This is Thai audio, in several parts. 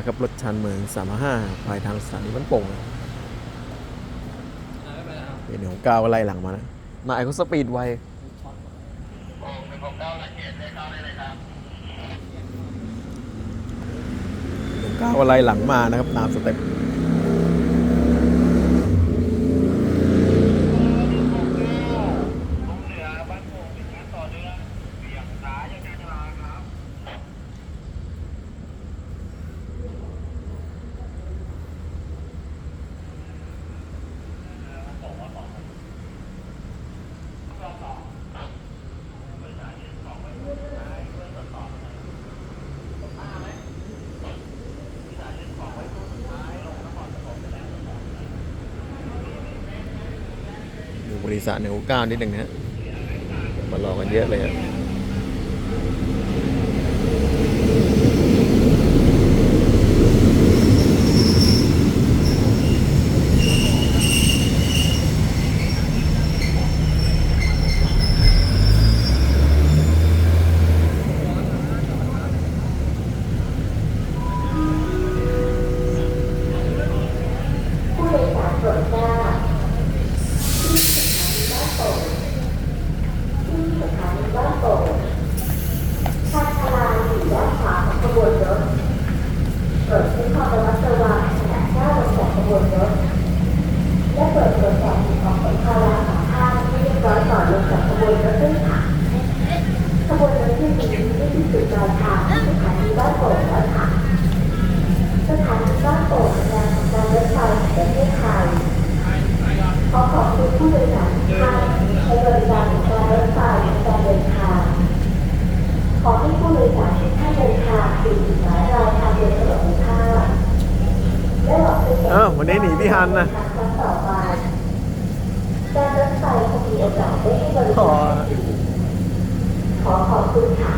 นะครับ รถชานเมือง355ปลายทางสถานีบ้านโป่งเป็นหนึ่งของเก้าไล่หลังมานะนายเขาสปีดไวหนึ่งก้าไล่หลังมานะครับตามสเต็ป ริษัทหนึ่งเก้านิดหนึ่งนะฮะมารอกันเยอะเลยครับ ผู้โดยสารโปรดทราบที่สถานีบ้านโป่งที่สถานีบ้านโป่งทางชาลาอยู่ด้านขวาของขบวนรถโปรดใช้ความระมัดระวังขณะก้าวลงจากขบวนรถ และเปิดตรวจสอบสิ่งของสัมภาระของท่านให้เรียบร้อยก่อนลงจากขบวนรถด้วยค่ะขบวนรถที่นี้ได้ที่สุดปลายทางที่สถานีบ้านโป่งแล้วค่ะ สถานีบ้านโป่งเป็นแหล่งของการรถไฟแห่ง ประเทศไทยขอขอบคุณผู้โดยสารทุกท่านใช้บริการของการรถไฟในการเดินทางขอให้ผู้โดยสารทุกท่านเดินทางสู่จุดหมายปลายทางโดยสวัสดิภาพและหวังเป็นอย่างอ้าววันนี้หนีพี่ฮันนะ ครั้งต่อไปการรถไฟคงมีโอกาสได้ให้บริขอ การ ขอขอบคุณค่ะ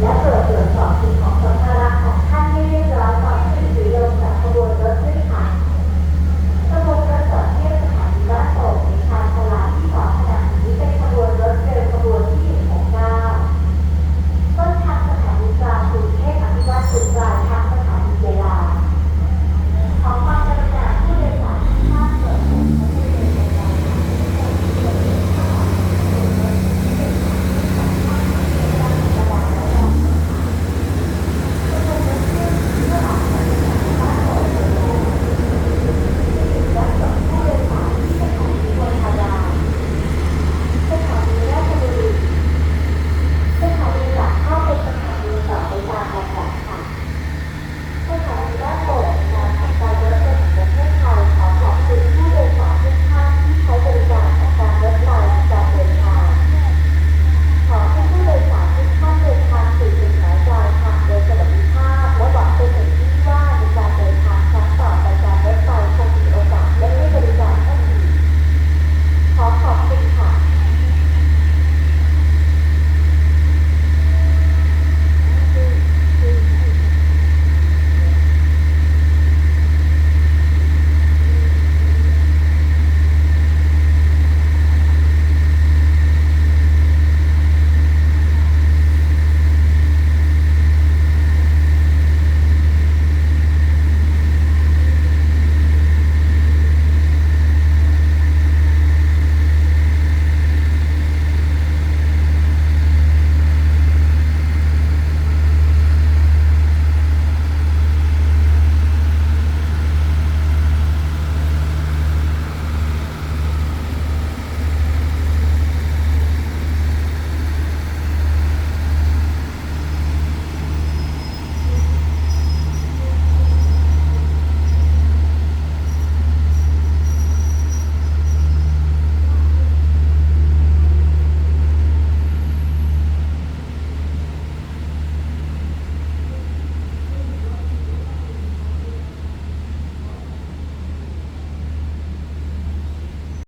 และเปิดตรวจสอบสิ่งของสำคัญ